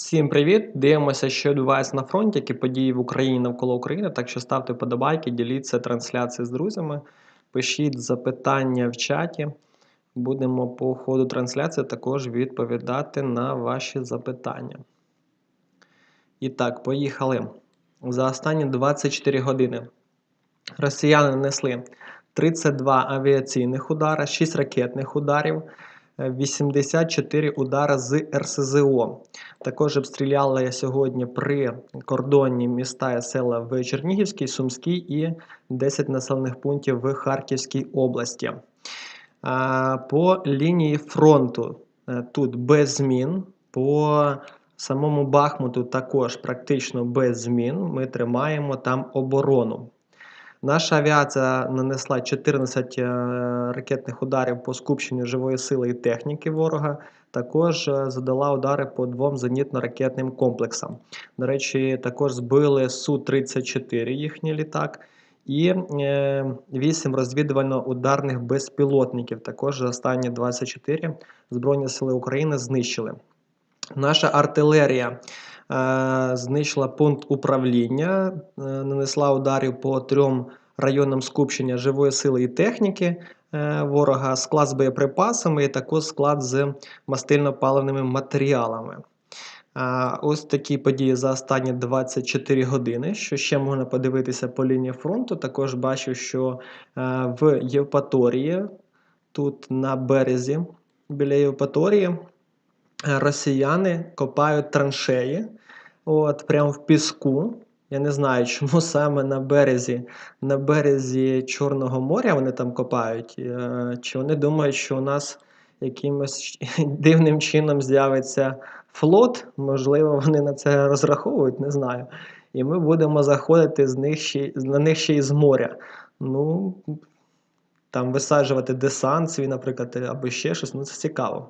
Всім привіт! Дивимося, що відбувається на фронті, які події в Україні навколо України. Так що ставте подобайки, діліться трансляцією з друзями, пишіть запитання в чаті. Будемо по ходу трансляції також відповідати на ваші запитання. І так, поїхали. За останні 24 години росіяни нанесли 32 авіаційних удара, 6 ракетних ударів. 84 удари з РСЗО. Також обстріляли сьогодні при кордоні міста і села в Чернігівській, Сумській і 10 населених пунктів в Харківській області. По лінії фронту е, тут без змін. По самому Бахмуту також практично без змін. Ми тримаємо там оборону. Наша авіація нанесла 14 е, ракетних ударів по скупченню живої сили і техніки ворога. Також е, задала удари по двом зенітно-ракетним комплексам. До речі, також збили Су-34 їхній літак. І 8 е, розвідувально-ударних безпілотників. Також за останні 24 Збройні Сили України знищили. Наша артилерія знищила пункт управління, е, нанесла ударів по трьом районам скупчення живої сили і техніки е, ворога, склад з боєприпасами і також склад з мастильно-паливними матеріалами. Ось такі події за останні 24 години. Що ще можна подивитися по лінії фронту? Також бачу, що в Євпаторії, тут на березі біля Євпаторії, росіяни копають траншеї от прямо в піску. Я не знаю, чому саме на березі на березі Чорного моря вони там копають. Е, чи вони думають, що у нас якимось дивним чином з'явиться флот? Можливо, вони на це розраховують, не знаю. І ми будемо заходити з них ще, на них ще й з моря. Ну, там висаджувати десант свій, наприклад, або ще щось, ну це цікаво.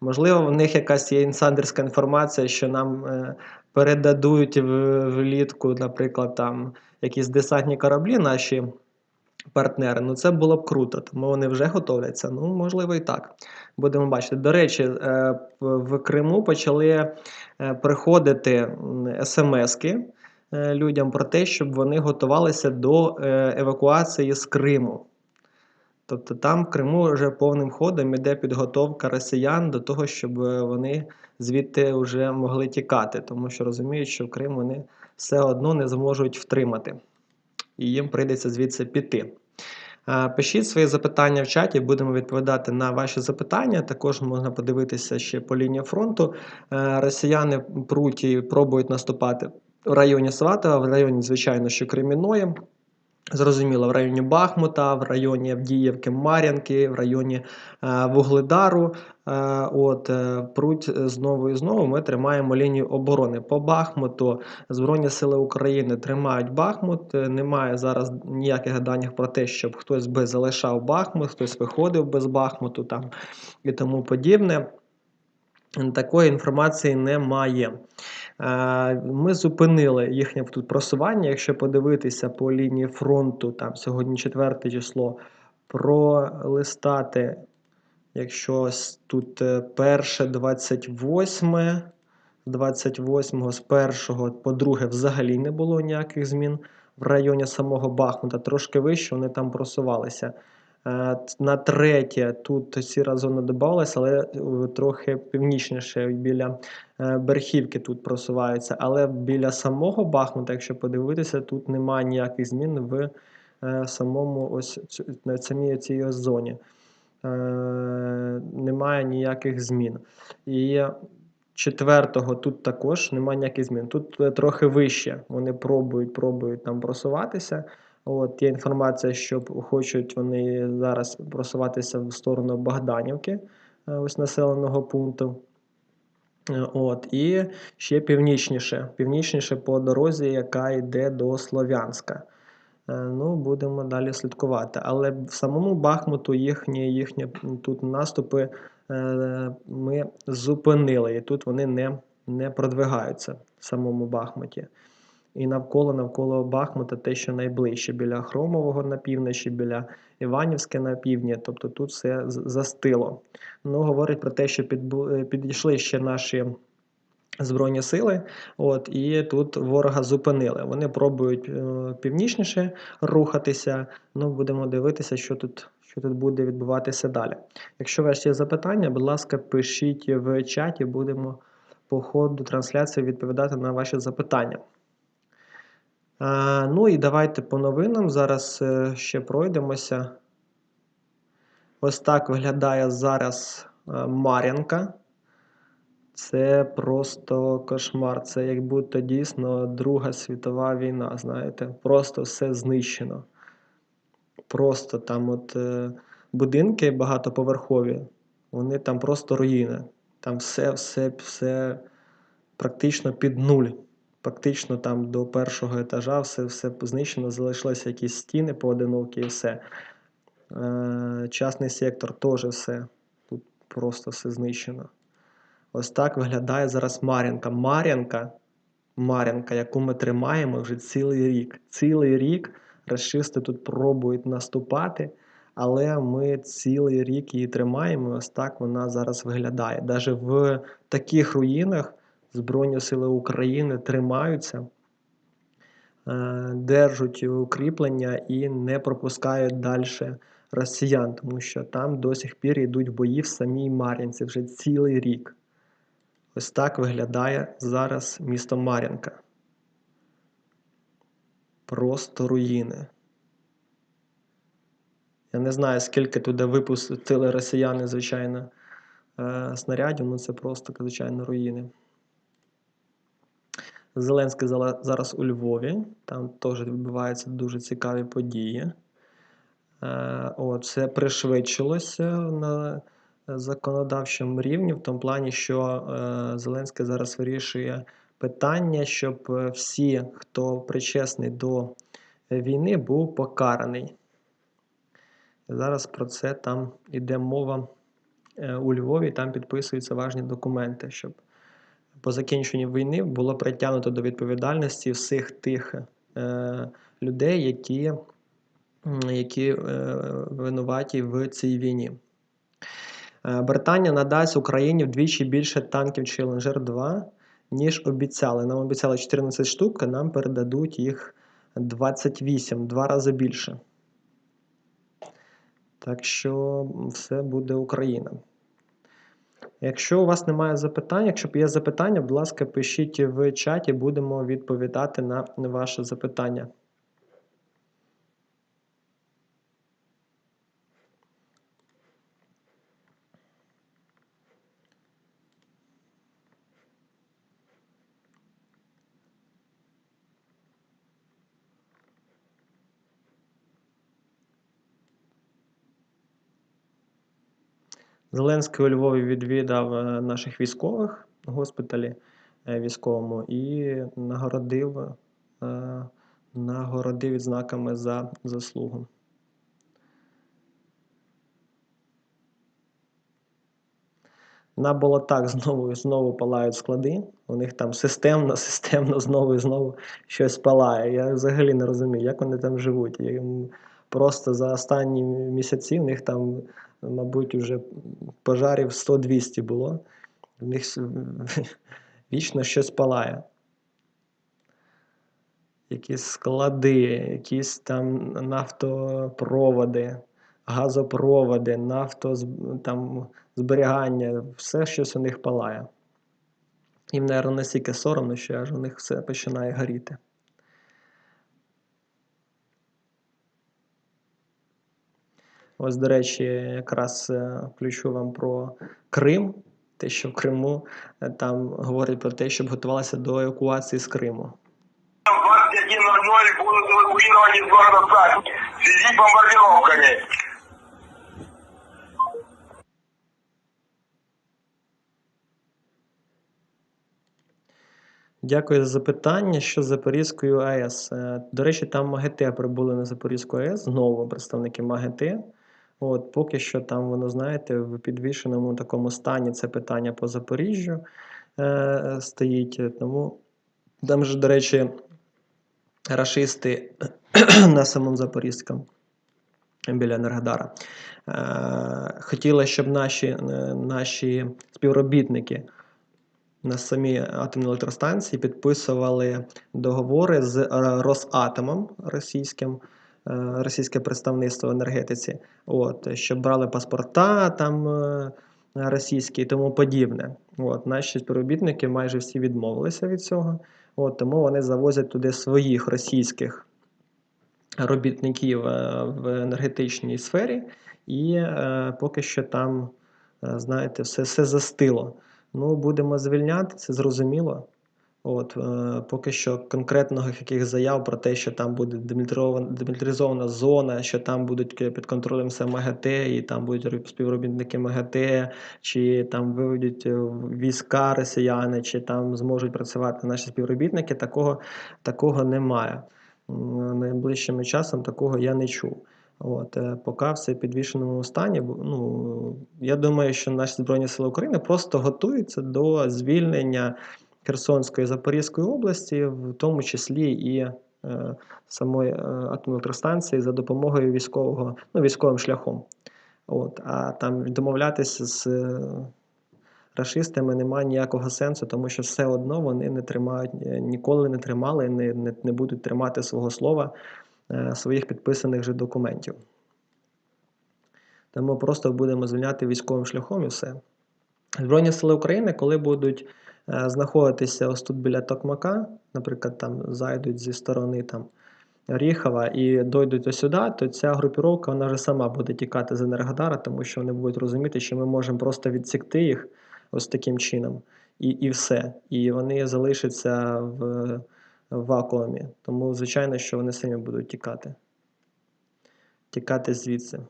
Можливо, в них якась є інсайдерська інформація, що нам е, передадуть влітку, наприклад, там якісь десантні кораблі наші партнери. Ну це було б круто, тому вони вже готовляться. Ну, можливо, і так. Будемо бачити. До речі, е, в Криму почали е, приходити смски людям про те, щоб вони готувалися до евакуації з Криму. Тобто там в Криму вже повним ходом іде підготовка росіян до того, щоб е, вони звідти вже могли тікати, тому що розуміють, що в Крим вони все одно не зможуть втримати, і їм прийдеться звідси піти. Пишіть свої запитання в чаті, будемо відповідати на ваші запитання. Також можна подивитися ще по лінії фронту. Е, росіяни пруть і пробують наступати в районі Сватова, в районі, звичайно, що Креміної. Зрозуміло, в районі Бахмута, в районі Авдіївки, Мар'янки, в районі е, Вугледару. Е, от е, пруть знову і знову. Ми тримаємо лінію оборони. По Бахмуту Збройні Сили України тримають Бахмут. Немає зараз ніяких даних про те, щоб хтось би залишав Бахмут, хтось виходив без Бахмуту там і тому подібне. Такої інформації немає. Ми зупинили їхнє тут просування. Якщо подивитися по лінії фронту, там сьогодні 4 число, пролистати, якщо тут е, перше 28, 28 з першого по друге взагалі не було ніяких змін в районі самого Бахмута, трошки вище вони там просувалися. Е, на третє тут сіра зона додавалася, але е, трохи північніше біля е, Берхівки тут просуваються. Але біля самого Бахмута, якщо подивитися, тут немає ніяких змін в самому ось на самій цій зоні. Немає ніяких змін. І четвертого тут також немає ніяких змін. Тут трохи вище. Вони пробують пробують там просуватися. От Є інформація, що хочуть вони зараз просуватися в сторону Богданівки, е, ось населеного пункту. Е, от, І ще північніше північніше по дорозі, яка йде до Слов'янська. Е, ну, Будемо далі слідкувати. Але в самому Бахмуту їхні їхні тут наступи ми зупинили, і тут вони не не продвигаються в самому Бахмуті і навколо навколо Бахмута те, що найближче, біля Хромового на півночі, біля Іванівське на півдні, тобто тут все застило. Ну, Говорить про те, що під, підійшли ще наші Збройні сили, от і тут ворога зупинили. Вони пробують е, північніше рухатися. Ну, будемо дивитися, що тут, що тут буде відбуватися далі. Якщо у вас є запитання, будь ласка, пишіть в чаті, будемо по ходу трансляції відповідати на ваші запитання. А, ну і давайте по новинам. Зараз е, ще пройдемося. Ось так виглядає зараз е, Мар'янка. Це просто кошмар. Це як будто дійсно Друга світова війна, знаєте, просто все знищено. Просто там от е, будинки багатоповерхові, вони там просто руїни. Там все, все, все практично під нуль. Практично там до першого етажа все все знищено, залишилися якісь стіни поодинокі і все. Е, Частний сектор теж все. Тут просто все знищено. Ось так виглядає зараз Мар'янка. Мар'янка, Мар'янка, яку ми тримаємо вже цілий рік. Цілий рік расисти тут пробують наступати, але ми цілий рік її тримаємо. Ось так вона зараз виглядає. Навіть в таких руїнах Збройні Сили України тримаються, е, держать укріплення і не пропускають далі росіян, тому що там до сих пір йдуть бої в самій Мар'янці вже цілий рік. Ось так виглядає зараз місто Мар'янка. Просто руїни. Я не знаю, скільки туди випустили росіяни, звичайно, е, снарядів, ну це просто, звичайно, руїни. Зеленський зараз у Львові, там теж відбуваються дуже цікаві події. Е, от, Все пришвидшилося на законодавчому рівні, в тому плані, що е, Зеленський зараз вирішує питання, щоб е, всі, хто причесний до війни, був покараний. Зараз про це там іде мова у Львові, там підписуються важні документи, щоб по закінченню війни було притягнуто до відповідальності всіх тих е, людей, які які е, винуваті в цій війні. Е, Британія надасть Україні вдвічі більше танків Challenger 2, ніж обіцяли. Нам обіцяли 14 штук, а нам передадуть їх 28, два рази більше. Так що все буде Україна. Якщо у вас немає запитань, якщо є запитання, будь ласка, пишіть в чаті, будемо відповідати на ваше запитання. Зеленський у Львові відвідав е, наших військових в госпіталі е, військовому і нагородив е, нагородив відзнаками за заслугу. На болотах знову і знову палають склади. У них там системно, системно знову і знову щось палає. Я взагалі не розумію, як вони там живуть. Просто за останні місяці в них там мабуть, вже пожарів 100-200 було. В них вічно щось палає. Якісь склади, якісь там нафтопроводи, газопроводи, нафто там, зберігання, все щось у них палає. Їм, мабуть, настільки соромно, що аж у них все починає горіти. Ось, до речі, якраз е, включу вам про Крим. Те, що в Криму е, там говорять про те, щоб готувалися до евакуації з Криму. 21.00 будут эвакуированы из города Саки в бомбардировками. Дякую за запитання. Що з Запорізькою АЕС? Е, до речі, там МАГТ прибули на Запорізьку АЕС, знову представники МАГТ. От, Поки що там воно, знаєте, в підвішеному такому стані це питання по Запоріжжю е, стоїть. Тому там же, до речі, рашисти на самому Запорізькому біля Енергодара. Е, хотіли, щоб наші, е, наші співробітники на самій атомній електростанції підписували договори з е, Росатомом російським, російське представництво в енергетиці, от, щоб брали паспорта там е, російські і тому подібне. От, наші співробітники майже всі відмовилися від цього, от, тому вони завозять туди своїх російських робітників е, в енергетичній сфері, і е, поки що там, е, знаєте, все, все застило. Ну, будемо звільняти, це зрозуміло. От, е, Поки що конкретного яких заяв про те, що там буде демілітаризована зона, що там будуть під контролем все МАГАТЕ, і там будуть співробітники МАГАТЕ, чи там виведуть е, війська росіяни, чи там зможуть працювати наші співробітники, такого, такого немає. Найближчим часом такого я не чув. От, е, поки все в підвішеному стані. Ну, я думаю, що наші Збройні Сили України просто готуються до звільнення Херсонської Запорізької області, в тому числі і е, самої е, атомної електростанції за допомогою військового, ну, військовим шляхом. От, а там домовлятися з е, рашистами немає ніякого сенсу, тому що все одно вони не тримають, е, ніколи не тримали, не, не, не будуть тримати свого слова, е, своїх підписаних же документів. Тому просто будемо звільняти військовим шляхом і все. Збройні сили України, коли будуть знаходитися ось тут біля Токмака, наприклад, там зайдуть зі сторони там, Оріхова і дойдуть до сюди, то ця групіровка вона вже сама буде тікати з Енергодара, тому що вони будуть розуміти, що ми можемо просто відсікти їх ось таким чином, і, і все. І вони залишаться в вакуумі. Тому, звичайно, що вони самі будуть тікати. Тікати звідси.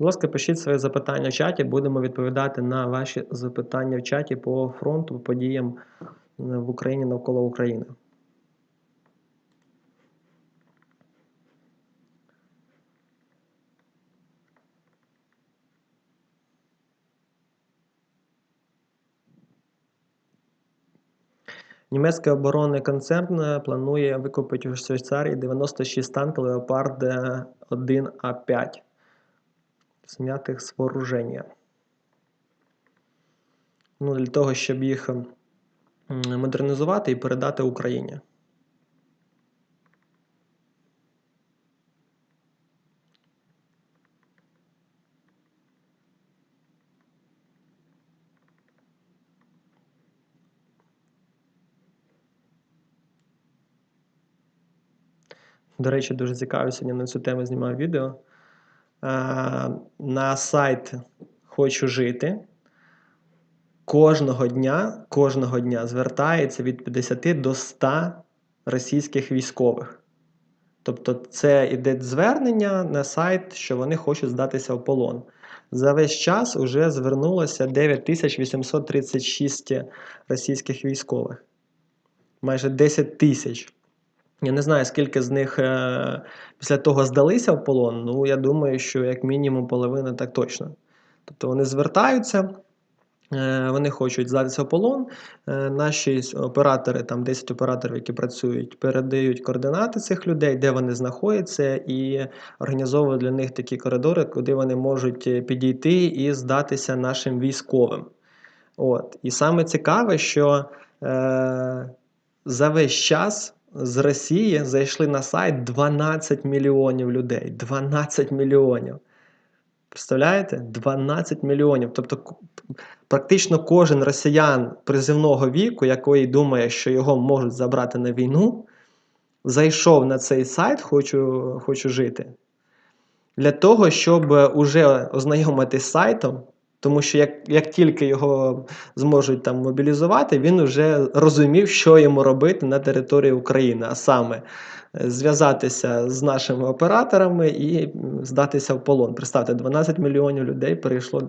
Будь ласка, пишіть свої запитання в чаті, будемо відповідати на ваші запитання в чаті по фронту, по подіям е, в Україні навколо України. Німецький оборонний концерн е, планує викупити у Швейцарії 96 танків Леопард 1А5, знятих з вооруження. Ну, для того, щоб їх модернізувати і передати Україні. До речі, дуже цікаво, сьогодні на цю тему знімаю відео. Е, На сайт Хочу жити. Кожного дня, кожного дня звертається від 50 до 100 російських військових. Тобто, це іде звернення на сайт, що вони хочуть здатися в полон. За весь час вже звернулося 9836 російських військових. Майже 10 тисяч. Я не знаю, скільки з них е, після того здалися в полон. Ну, я думаю, що як мінімум половина так точно. Тобто вони звертаються, е, вони хочуть здатися в полон. Е, наші оператори, там 10 операторів, які працюють, передають координати цих людей, де вони знаходяться, і організовують для них такі коридори, куди вони можуть е, підійти і здатися нашим військовим. От. І саме цікаве, що е, за весь час з Росії зайшли на сайт 12 мільйонів людей. 12 мільйонів. Представляєте? 12 мільйонів. Тобто, практично кожен росіян призивного віку, який думає, що його можуть забрати на війну, зайшов на цей сайт Хочу, хочу жити. Для того, щоб уже ознайомитись з сайтом, тому що як, як тільки його зможуть там мобілізувати, він вже розумів, що йому робити на території України, а саме е, зв'язатися з нашими операторами і здатися в полон. Представте, 12 мільйонів людей перейшло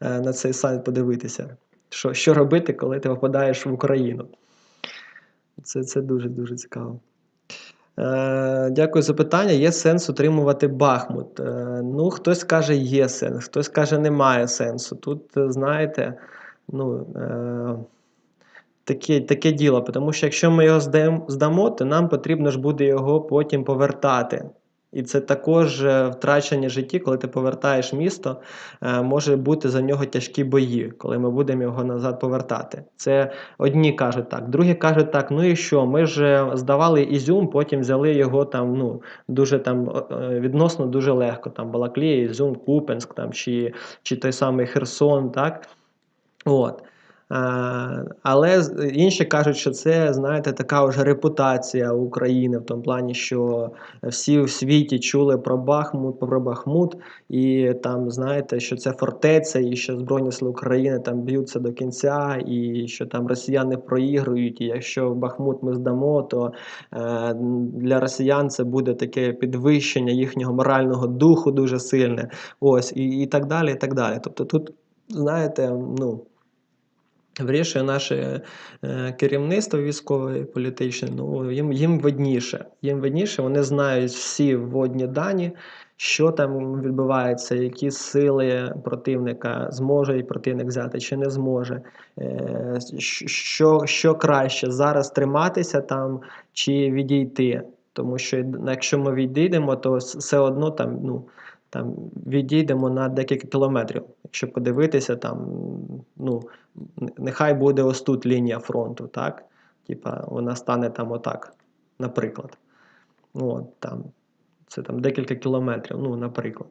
е, на цей сайт подивитися, що, що робити, коли ти попадаєш в Україну. Це, це дуже дуже цікаво. Е, Дякую за питання. Є сенс утримувати Бахмут? Е, Ну, хтось каже, є сенс, хтось каже, немає сенсу. Тут, е, знаєте, ну, таке, таке діло, тому що якщо ми його здамо, то нам потрібно ж буде його потім повертати. І це також е, втрачені житті, коли ти повертаєш місто, е, може бути за нього тяжкі бої, коли ми будемо його назад повертати. Це одні кажуть так, другі кажуть так, ну і що? Ми ж е, здавали Ізюм, потім взяли його там, ну, дуже там відносно дуже легко. Там Балаклія, Ізюм, Купенськ там, чи, чи той самий Херсон, так? От. Е, Але інші кажуть, що це, знаєте, така вже репутація України в тому плані, що всі в світі чули про Бахмут, про Бахмут, і там, знаєте, що це фортеця, і що Збройні Сили України там б'ються до кінця, і що там росіяни проігрують, і якщо Бахмут ми здамо, то е, для росіян це буде таке підвищення їхнього морального духу дуже сильне. Ось, і, і так далі. і так далі. Тобто тут, знаєте, ну. Вирішує наше е, керівництво військове і політичне, ну їм, їм видніше. Їм видніше, вони знають всі вводні дані, що там відбувається, які сили противника зможе і противник взяти чи не зможе. Е, що, що краще зараз триматися там чи відійти. Тому що якщо ми відійдемо, то все одно там, ну, там відійдемо на декілька кілометрів. Якщо подивитися, там, ну, нехай буде ось тут лінія фронту, так? Типа вона стане там отак, наприклад. От, там, це там декілька кілометрів, ну, наприклад.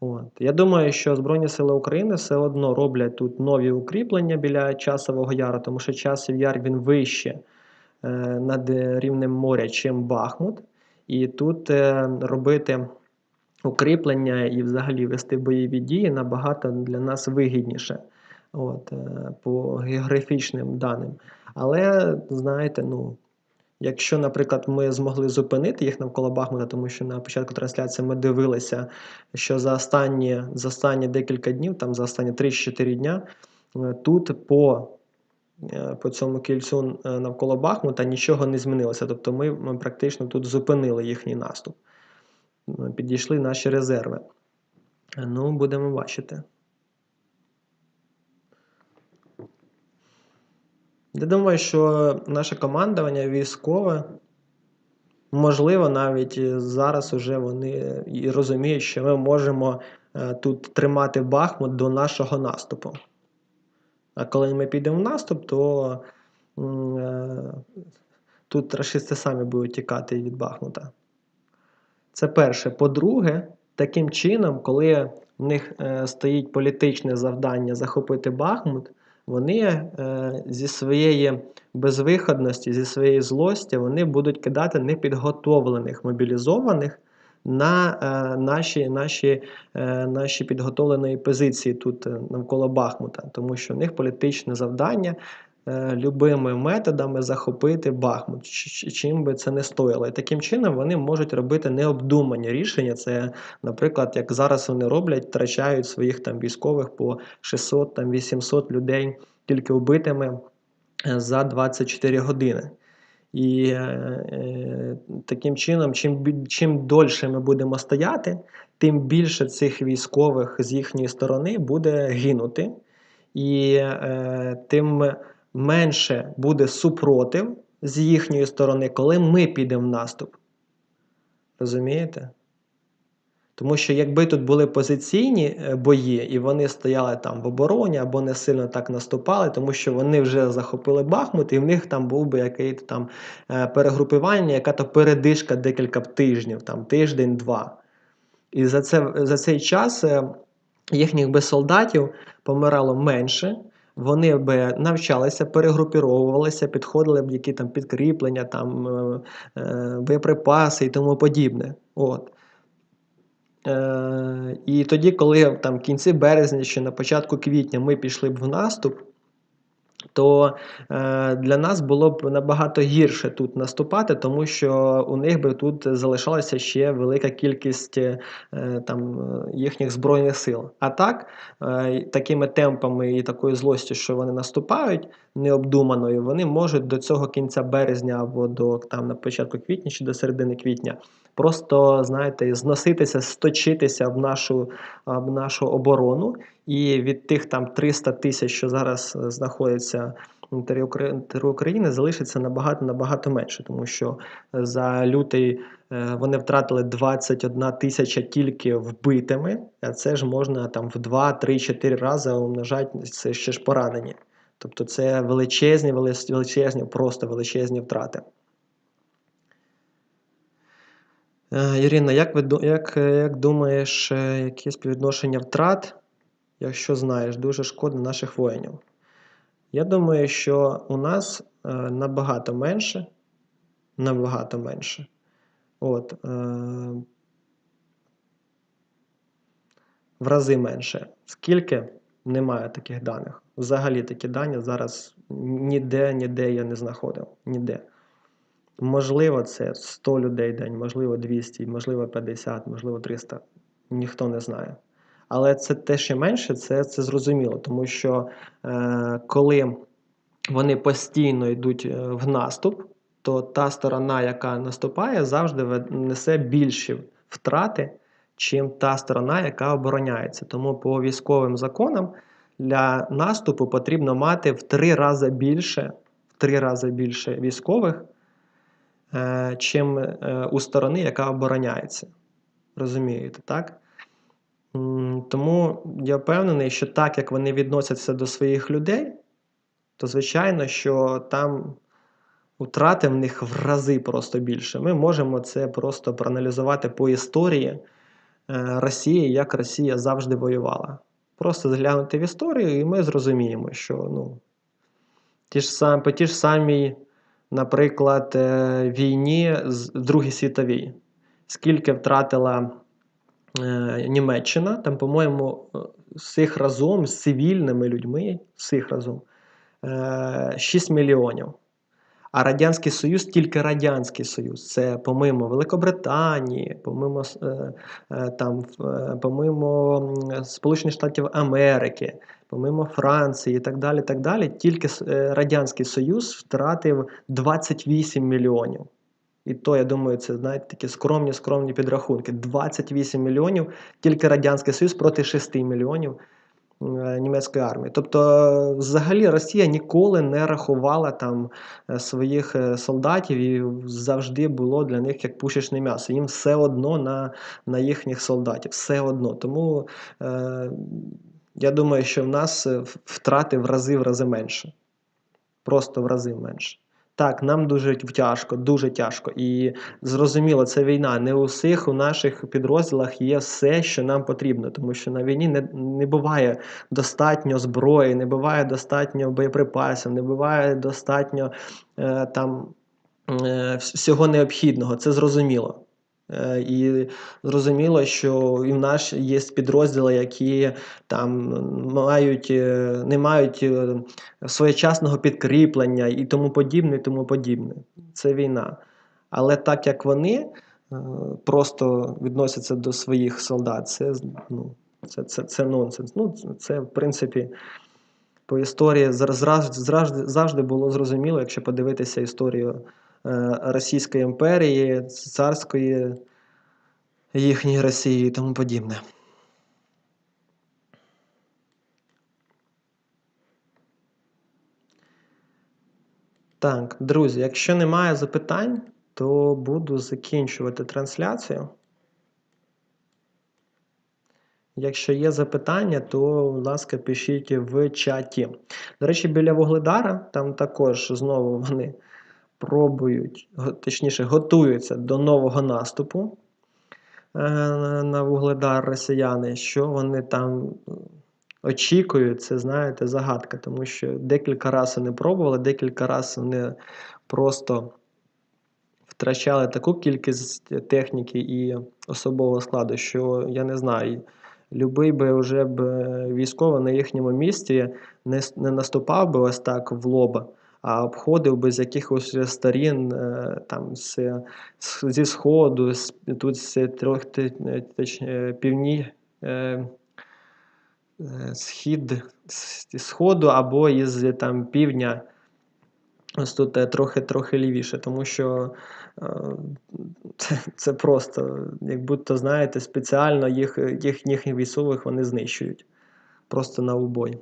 От. Я думаю, що Збройні Сили України все одно роблять тут нові укріплення біля Часового Яру, тому що Часів Яр він вище е, над рівнем моря, чим Бахмут. І тут е, робити укріплення і взагалі вести бойові дії набагато для нас вигідніше от, е, по географічним даним. Але, знаєте, ну, якщо, наприклад, ми змогли зупинити їх навколо Бахмута, тому що на початку трансляції ми дивилися, що за останні, за останні декілька днів, там за останні 3-4 дня, е, тут по е, по цьому кільцю навколо Бахмута нічого не змінилося. Тобто ми, практично тут зупинили їхній наступ. Підійшли наші резерви. Ну, будемо бачити. Я думаю, що наше командування військове, можливо, навіть зараз уже вони і розуміють, що ми можемо е, тут тримати Бахмут до нашого наступу. А коли ми підемо в наступ, то е, тут рашисти самі будуть тікати від Бахмута. Це перше. По-друге, таким чином, коли в них е, стоїть політичне завдання захопити Бахмут, вони е, зі своєї безвиходності, зі своєї злості, вони будуть кидати непідготовлених мобілізованих на е, наші, наші, е, наші підготовленої позиції тут навколо Бахмута, тому що в них політичне завдання любими методами захопити Бахмут, чим би це не стоїло. І таким чином вони можуть робити необдумані рішення. Це, наприклад, як зараз вони роблять, втрачають своїх там військових по 600 там 800 людей тільки вбитими е, за 24 години. І е, е, таким чином, чим, чим дольше ми будемо стояти, тим більше цих військових з їхньої сторони буде гинути, і е, тим менше буде супротив з їхньої сторони, коли ми підемо в наступ. Розумієте? Тому що якби тут були позиційні е, бої, і вони стояли там в обороні або не сильно так наступали, тому що вони вже захопили Бахмут, і в них там був би якийсь там е, перегрупування, яка то передишка декілька тижнів, там тиждень-два. І за, це, за цей час е, їхніх би солдатів помирало менше. Вони б навчалися, перегрупіровувалися, підходили б які там підкріплення, там е, е, боєприпаси і тому подібне. От. Е, і тоді, коли там в кінці березня чи на початку квітня ми пішли б в наступ, то е, для нас було б набагато гірше тут наступати, тому що у них би тут залишалася ще велика кількість е, там, їхніх збройних сил. А так, е, такими темпами і такою злостю, що вони наступають необдуманою, вони можуть до цього кінця березня або до там, на початку квітня чи до середини квітня просто, знаєте, зноситися, сточитися в нашу, в нашу оборону. І від тих там 300 тисяч, що зараз е, знаходяться на території України залишиться набагато набагато менше, тому що за лютий е, вони втратили 21 тисяча тільки вбитими, а це ж можна там в 2, 3, 4 рази умножати, це ще ж поранені. Тобто це величезні, величезні, просто величезні втрати. Е, Ірина, як, ви, як, е, як думаєш, е, яке співвідношення втрат, якщо знаєш, дуже шкода наших воїнів? Я думаю, що у нас е, набагато менше, набагато менше. От, е, в рази менше. Скільки? Немає таких даних. Взагалі такі дані зараз ніде, ніде я не знаходив. Ніде. Можливо, це 100 людей в день, можливо, 200, можливо, 50, можливо, 300. Ніхто не знає. Але це те, що менше, це, це зрозуміло, тому що е, коли вони постійно йдуть е, в наступ, то та сторона, яка наступає, завжди несе більші втрати, чим та сторона, яка обороняється. Тому по військовим законам для наступу потрібно мати в три рази більше, в три рази більше військових, е, чим е, у сторони, яка обороняється. Розумієте, так? Тому я впевнений, що так як вони відносяться до своїх людей, то звичайно, що там втрати в них в рази просто більше. Ми можемо це просто проаналізувати по історії е, Росії, як Росія завжди воювала. Просто зглянути в історію, і ми зрозуміємо, що ну, ті ж сам, по ті ж самій, наприклад, е, війні з Другій світовій, скільки втратила Німеччина, там, по-моєму, е, всіх разом з цивільними людьми, всіх разом, е, 6 мільйонів. А Радянський Союз тільки Радянський Союз. Це помимо Великобританії, помимо, е, е, там, е, помимо Сполучених Штатів Америки, помимо Франції і так далі. так далі. Тільки е, Радянський Союз втратив 28 мільйонів. І то, я думаю, це знаєте, такі скромні, скромні підрахунки. 28 мільйонів тільки Радянський Союз проти 6 мільйонів е, німецької армії. Тобто, е, взагалі, Росія ніколи не рахувала там е, своїх солдатів і завжди було для них як пушечне м'ясо. Їм все одно на, на їхніх солдатів, все одно. Тому е, я думаю, що в нас втрати в рази в рази менше. Просто в рази менше. Так, нам дуже тяжко, дуже тяжко. І зрозуміло, це війна. Не у всіх у наших підрозділах є все, що нам потрібно, тому що на війні не, не буває достатньо зброї, не буває достатньо боєприпасів, не буває достатньо е, там е, всього необхідного. Це зрозуміло. Е, І зрозуміло, що і в нас є підрозділи, які там мають, е, не мають е, своєчасного підкріплення і тому подібне, і тому подібне. Це війна. Але так як вони просто відносяться до своїх солдат, це, ну, це, це, це нонсенс. Ну, це, в принципі, по історії зра- завжди було зрозуміло, якщо подивитися історію Російської імперії, царської їхньої Росії і тому подібне. Так, друзі, якщо немає запитань, то буду закінчувати трансляцію. Якщо є запитання, то, будь ласка, пишіть в чаті. До речі, біля Вугледара, там також знову вони пробують, точніше, готуються до нового наступу е, на Вугледар росіяни. Що вони там е, очікують, це, знаєте, загадка, тому що декілька разів вони пробували, декілька разів вони просто втрачали таку кількість техніки і особового складу, що я не знаю. Любий би вже б військовий на їхньому місці не, не наступав би ось так в лоба, обходив би з якихось сторін, е, там, з, зі сходу, з, тут з трьох е, е, півні, схід, сходу або із там півдня. Ось тут е, трохи трохи лівіше, тому що це, це просто, як будто, знаєте, спеціально їх, їхніх військових вони знищують. Просто на убой.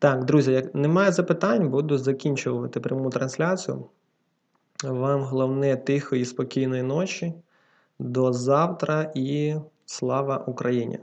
Так, друзі, як немає запитань, буду закінчувати пряму трансляцію. Вам головне тихої, спокійної ночі. До завтра і слава Україні!